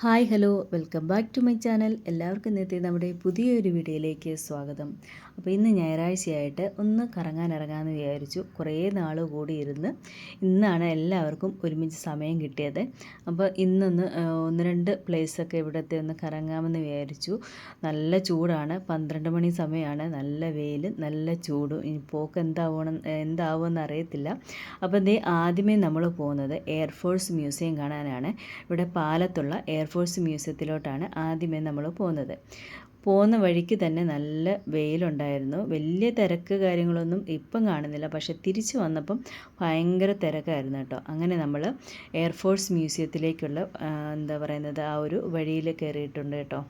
Hi hello. Welcome back to my channel. എല്ലാവർക്കും ഇന്നത്തെ നമ്മുടെ പുതിയൊരു വീഡിയോയിലേക്ക് സ്വാഗതം. അപ്പോൾ ഇന്ന് ഞായറാഴ്ചയായിട്ട് ഒന്ന് കറങ്ങാൻ ഇറങ്ങാമെന്ന് വിചാരിച്ചു. കുറേ നാൾ കൂടി ഇരുന്ന് ഇന്നാണ് എല്ലാവർക്കും ഒരുമിച്ച് സമയം കിട്ടിയത്. അപ്പോൾ ഇന്നൊന്ന് ഒന്ന് രണ്ട് പ്ലേസൊക്കെ ഇവിടുത്തെ ഒന്ന് കറങ്ങാമെന്ന് വിചാരിച്ചു. നല്ല ചൂടാണ്. പന്ത്രണ്ട് മണി സമയമാണ് നല്ല വെയിൽ നല്ല ചൂടും. ഇനി പോക്ക് എന്താവണം എന്താവുമെന്ന് അറിയത്തില്ല. അപ്പോൾ ദേ ആദ്യമേ നമ്മൾ പോകുന്നത് എയർഫോഴ്സ് മ്യൂസിയം കാണാനാണ്. ഇവിടെ പാലത്തുള്ള എയർഫോഴ്സ് മ്യൂസിയത്തിലോട്ടാണ് ആദ്യമേ നമ്മൾ പോകുന്നത് പോകുന്ന വഴിക്ക് തന്നെ നല്ല വെയിലുണ്ടായിരുന്നു. വലിയ തിരക്ക് കാര്യങ്ങളൊന്നും ഇപ്പം കാണുന്നില്ല. പക്ഷെ തിരിച്ചു വന്നപ്പം ഭയങ്കര തിരക്കായിരുന്നു കേട്ടോ. അങ്ങനെ നമ്മൾ എയർഫോഴ്സ് മ്യൂസിയത്തിലേക്കുള്ള എന്താ പറയുന്നത് ആ ഒരു വഴിയിൽ കയറിയിട്ടുണ്ട് കേട്ടോ.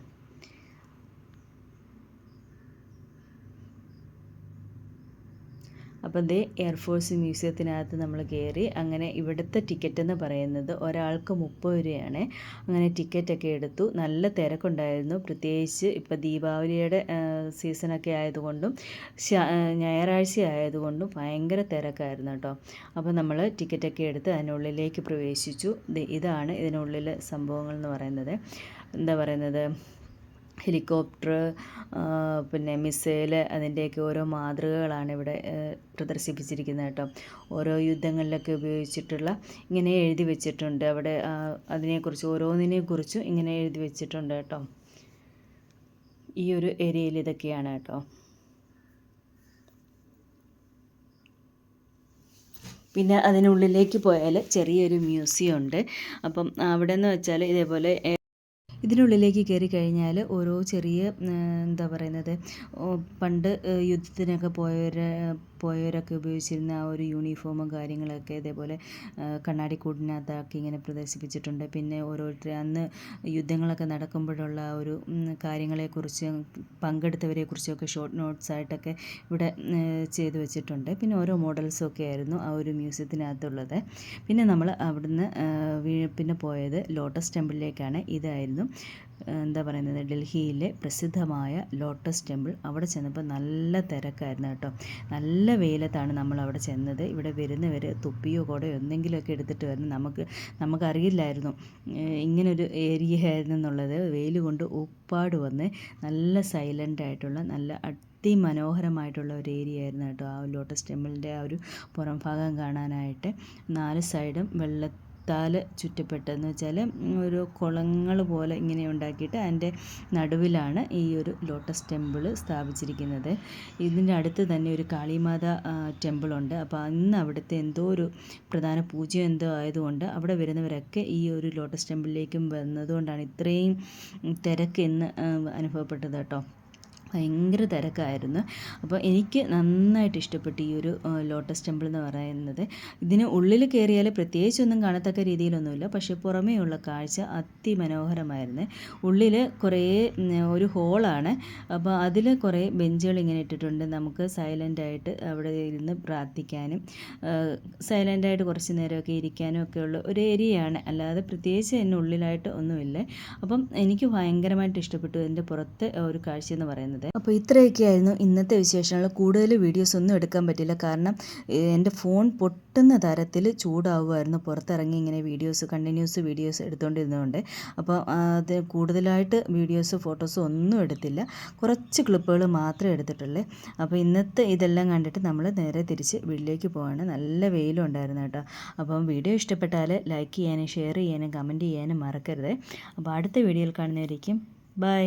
അപ്പോൾ ദേ എയർഫോഴ്സ് മ്യൂസിയത്തിനകത്ത് നമ്മൾ കയറി അങ്ങനെ ഇവിടുത്തെ ടിക്കറ്റ് എന്ന് പറയുന്നത് ഒരാൾക്ക് മുപ്പത് രൂപയാണ്. അങ്ങനെ ടിക്കറ്റൊക്കെ എടുത്തു. നല്ല തിരക്കുണ്ടായിരുന്നു. പ്രത്യേകിച്ച് ഇപ്പോൾ ദീപാവലിയുടെ സീസണൊക്കെ ആയതുകൊണ്ടും ഞായറാഴ്ച ആയതുകൊണ്ടും ഭയങ്കര തിരക്കായിരുന്നു കേട്ടോ. അപ്പോൾ നമ്മൾ ടിക്കറ്റൊക്കെ എടുത്ത് അതിനുള്ളിലേക്ക് പ്രവേശിച്ചു. ഇതാണ് ഇതിനുള്ളിലെ സംഭവങ്ങൾ എന്ന് പറയുന്നത്. എന്താ പറയുന്നത്? ഹെലികോപ്റ്റർ പിന്നെ മിസൈൽ അതിന്റെയൊക്കെ ഓരോ മാതൃകകളാണ് ഇവിടെ പ്രദർശിപ്പിച്ചിരിക്കുന്നത് കേട്ടോ. ഓരോ യുദ്ധങ്ങളിലൊക്കെ ഉപയോഗിച്ചിട്ടുള്ള ഇങ്ങനെ എഴുതി വെച്ചിട്ടുണ്ട്. അവിടെ അതിനെക്കുറിച്ച് ഓരോന്നിനെക്കുറിച്ചും ഇങ്ങനെ എഴുതി വെച്ചിട്ടുണ്ട് കേട്ടോ. ഈ ഒരു ഏരിയയിൽ ഇതൊക്കെയാണ് കേട്ടോ. പിന്നെ അതിനുള്ളിലേക്ക് പോയാൽ ചെറിയൊരു മ്യൂസിയം ഉണ്ട് അപ്പം അവിടെ എന്ന് വെച്ചാൽ ഇതേപോലെ ഇതിനുള്ളിലേക്ക് കയറി കഴിഞ്ഞാൽ ഓരോ ചെറിയ എന്താ പറയുന്നത് പണ്ട് യുദ്ധത്തിനൊക്കെ പോയവർ പോയവരൊക്കെ ഉപയോഗിച്ചിരുന്ന ആ ഒരു യൂണിഫോമും കാര്യങ്ങളൊക്കെ ഇതേപോലെ കണ്ണാടിക്കൂടിനകത്താക്കി ഇങ്ങനെ പ്രദർശിപ്പിച്ചിട്ടുണ്ട്. പിന്നെ ഓരോരുത്തർ അന്ന് യുദ്ധങ്ങളൊക്കെ നടക്കുമ്പോഴുള്ള ആ ഒരു കാര്യങ്ങളെക്കുറിച്ച് പങ്കെടുത്തവരെക്കുറിച്ചൊക്കെ ഷോർട്ട് നോട്ട്സ് ആയിട്ടൊക്കെ ഇവിടെ ചെയ്ത് വെച്ചിട്ടുണ്ട്. പിന്നെ ഓരോ മോഡൽസും ഒക്കെ ആയിരുന്നു ആ ഒരു മ്യൂസിയത്തിനകത്തുള്ളത്. പിന്നെ നമ്മൾ അവിടുന്ന് പിന്നെ പോയത് ലോട്ടസ് ടെമ്പിളിലേക്കാണ് ഇതായിരുന്നു. എന്താ പറയുന്നത് ഡൽഹിയിലെ പ്രസിദ്ധമായ ലോട്ടസ് ടെമ്പിൾ അവിടെ ചെന്നപ്പോൾ നല്ല തിരക്കായിരുന്നു കേട്ടോ. നല്ല വെയിലത്താണ് നമ്മൾ അവിടെ ചെന്നത്. ഇവിടെ വരുന്നവർ തുപ്പിയോ കുടയോ എന്തെങ്കിലുമൊക്കെ എടുത്തിട്ട് വരുന്നത് നമുക്ക് നമുക്കറിയില്ലായിരുന്നു ഇങ്ങനൊരു ഏരിയ ആയിരുന്നു എന്നുള്ളത്. വെയിൽ കൊണ്ട് ഉപ്പാട് വന്ന് നല്ല സൈലന്റ് ആയിട്ടുള്ള നല്ല അതിമനോഹരമായിട്ടുള്ള ഒരു ഏരിയ ആയിരുന്നു കേട്ടോ ആ ലോട്ടസ് ടെമ്പിളിന്റെ ആ ഒരു പുറംഭാഗം കാണാനായിട്ട്. നാല് സൈഡും വെള്ളത്താൽ ചുറ്റപ്പെട്ടെന്ന് വെച്ചാൽ ഒരു കുളങ്ങൾ പോലെ ഇങ്ങനെ ഉണ്ടാക്കിയിട്ട് അതിന്റെ നടുവിലാണ് ഈ ഒരു ലോട്ടസ് ടെമ്പിൾ സ്ഥാപിച്ചിരിക്കുന്നത്. ഇതിന്റെ അടുത്ത് തന്നെ ഒരു കാളിമാത ടെമ്പിളുണ്ട്. അപ്പോൾ അന്ന് അവിടുത്തെ എന്തോ ഒരു പ്രധാന പൂജ എന്തോ ആയതുകൊണ്ട് അവിടെ വരുന്നവരൊക്കെ ഈ ഒരു ലോട്ടസ് ടെമ്പിളിലേക്കും വന്നതുകൊണ്ടാണ് ഇത്രയും തിരക്ക് എന്ന് അനുഭവപ്പെട്ടത് കേട്ടോ. ഭയങ്കര തിരക്കായിരുന്നു. അപ്പോൾ എനിക്ക് നന്നായിട്ട് ഇഷ്ടപ്പെട്ടു ഈ ഒരു ലോട്ടസ് ടെമ്പിൾ എന്ന് പറയുന്നത്. ഇതിന് ഉള്ളിൽ കയറിയാൽ പ്രത്യേകിച്ചൊന്നും കാണത്തക്ക രീതിയിലൊന്നുമില്ല. പക്ഷേ പുറമേയുള്ള കാഴ്ച അതിമനോഹരമായിരുന്നു. ഉള്ളിൽ കുറേ ഒരു ഹോളാണ്. അപ്പോൾ അതിൽ കുറേ ബെഞ്ചുകൾ ഇങ്ങനെ ഇട്ടിട്ടുണ്ട്. നമുക്ക് സൈലന്റ് ആയിട്ട് അവിടെ ഇരുന്ന് പ്രാർത്ഥിക്കാനും സൈലന്റായിട്ട് കുറച്ച് നേരമൊക്കെ ഇരിക്കാനും ഒക്കെ ഉള്ള ഒരു ഏരിയയാണ്. അല്ലാതെ പ്രത്യേകിച്ച് എന്നെ ഉള്ളിലായിട്ട് ഒന്നുമില്ല. അപ്പം എനിക്ക് ഭയങ്കരമായിട്ട് ഇഷ്ടപ്പെട്ടു ഇതിന്റെ പുറത്തെ ഒരു കാഴ്ച എന്ന് പറയുന്നത്. അപ്പോൾ ഇത്രയൊക്കെയായിരുന്നു ഇന്നത്തെ വിശേഷങ്ങൾ. കൂടുതൽ വീഡിയോസ് ഒന്നും എടുക്കാൻ പറ്റില്ല. കാരണം എന്റെ ഫോൺ പൊട്ടുന്ന തരത്തിൽ ചൂടാവുമായിരുന്നു. പുറത്തിറങ്ങി ഇങ്ങനെ വീഡിയോസ് കണ്ടിന്യൂസ് വീഡിയോസ് എടുത്തുകൊണ്ടിരുന്നതുകൊണ്ട് അപ്പോൾ അത് കൂടുതലായിട്ട് വീഡിയോസ് ഫോട്ടോസ് ഒന്നും എടുത്തില്ല. കുറച്ച് ക്ലിപ്പുകൾ മാത്രമേ എടുത്തിട്ടുള്ളൂ. അപ്പോൾ ഇന്നത്തെ ഇതെല്ലാം കണ്ടിട്ട് നമ്മൾ നേരെ തിരിച്ച് വീട്ടിലേക്ക് പോവാണ്. നല്ല വെയിലും ഉണ്ടായിരുന്നു കേട്ടോ. അപ്പം വീഡിയോ ഇഷ്ടപ്പെട്ടാൽ ലൈക്ക് ചെയ്യാനും ഷെയർ ചെയ്യാനും കമന്റ് ചെയ്യാനും മറക്കരുത്. അപ്പോൾ അടുത്ത വീഡിയോയിൽ കാണുന്നതായിരിക്കും ബൈ.